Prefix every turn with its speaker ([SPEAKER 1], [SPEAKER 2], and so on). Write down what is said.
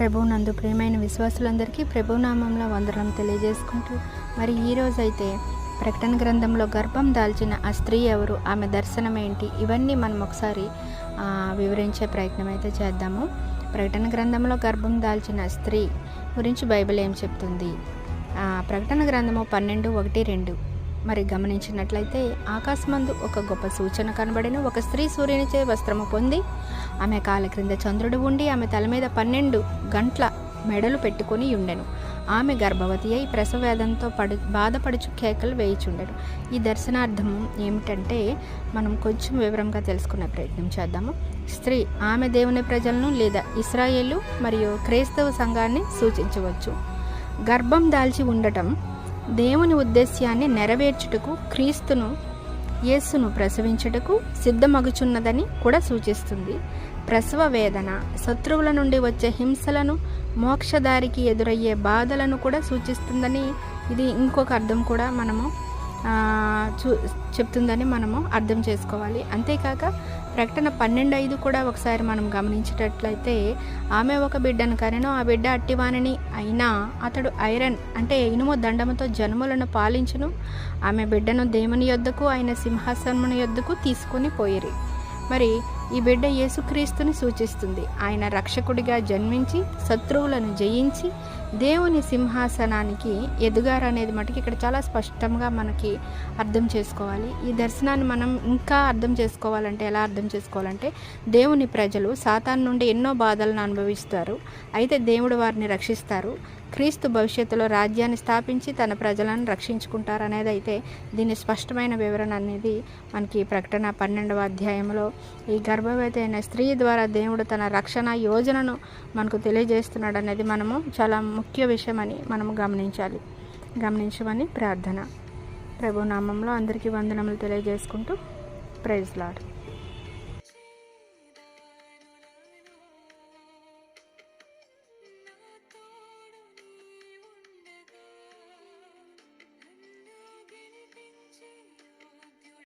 [SPEAKER 1] ప్రభునందు ప్రియమైన విశ్వాసులందరికీ ప్రభు నామంలో వందనం తెలియజేసుకుంటూ మరి ఈరోజైతే ప్రకటన గ్రంథంలో గర్భం దాల్చిన ఆ స్త్రీ ఎవరు ఆమె దర్శనం ఏంటి ఇవన్నీ మనం ఒకసారి వివరించే ప్రయత్నం అయితే చేద్దాము. ప్రకటన గ్రంథంలో గర్భం దాల్చిన స్త్రీ గురించి బైబిల్ ఏం చెప్తుంది? ప్రకటన గ్రంథము పన్నెండు ఒకటి రెండు. మరి గమనించినట్లయితే ఆకాశమందు ఒక గొప్ప సూచన కనబడిన. ఒక స్త్రీ సూర్యునిచే వస్త్రము పొంది ఆమె కాల క్రింద చంద్రుడు ఉండి ఆమె తల మీద పన్నెండు గంటల మెడలు పెట్టుకొని ఉండెను. ఆమె గర్భవతి అయి ప్రసవేదంతో పడు బాధపడుచు కేకలు వేయిచుండెను. ఈ దర్శనార్థము ఏమిటంటే మనం కొంచెం వివరంగా తెలుసుకునే ప్రయత్నం చేద్దాము. స్త్రీ ఆమె దేవుని ప్రజలను లేదా ఇస్రాయేలు మరియు క్రైస్తవ సంఘాన్ని సూచించవచ్చు. గర్భం దాల్చి ఉండటం దేవుని ఉద్దేశ్యాన్ని నెరవేర్చుటకు క్రీస్తును యేసును ప్రసవించుటకు సిద్ధమగుచున్నదని కూడా సూచిస్తుంది. ప్రసవ వేదన శత్రువుల నుండి వచ్చే హింసలను మోక్షదారికి ఎదురయ్యే బాధలను కూడా సూచిస్తుందని ఇది ఇంకొక అర్థం కూడా మనము చూ చెప్తుందని మనము అర్థం చేసుకోవాలి. అంతేకాక ప్రకటన పన్నెండు ఐదు కూడా ఒకసారి మనం గమనించేటట్లయితే ఆమె ఒక బిడ్డను కనెను ఆ బిడ్డ అట్టివాణిని అయినా అతడు ఐరన్ అంటే ఇనుము దండముతో జనములను పాలించును. ఆమె బిడ్డను దేవుని యొద్దకు ఆయన సింహాసనముని యొద్దకు తీసుకొని పోయిరి. మరి ఈ బిడ్డ యేసుక్రీస్తుని సూచిస్తుంది. ఆయన రక్షకుడిగా జన్మించి శత్రువులను జయించి దేవుని సింహాసనానికి ఎదుగారనేది మటుకు ఇక్కడ చాలా స్పష్టంగా మనకి అర్థం చేసుకోవాలి. ఈ దర్శనాన్ని మనం ఇంకా అర్థం చేసుకోవాలంటే ఎలా అర్థం చేసుకోవాలంటే దేవుని ప్రజలు సాతాన్ నుండి ఎన్నో బాధలను అనుభవిస్తారు. అయితే దేవుడు వారిని రక్షిస్తారు. క్రీస్తు భవిష్యత్తులో రాజ్యాన్ని స్థాపించి తన ప్రజలను రక్షించుకుంటారు అనేది అయితే దీని స్పష్టమైన వివరణ అనేది మనకి ప్రకటన పన్నెండవ అధ్యాయంలో ఈ గర్భవతి అయిన స్త్రీ ద్వారా దేవుడు తన రక్షణ యోజనను మనకు తెలియజేస్తున్నాడు అనేది మనము చాలా ముఖ్య విషయమని మనము గమనించాలి. గమనించమని ప్రార్థన. ప్రభు నామంలో అందరికీ వందనములు తెలియజేసుకుంటూ ప్రైజ్ లాడ్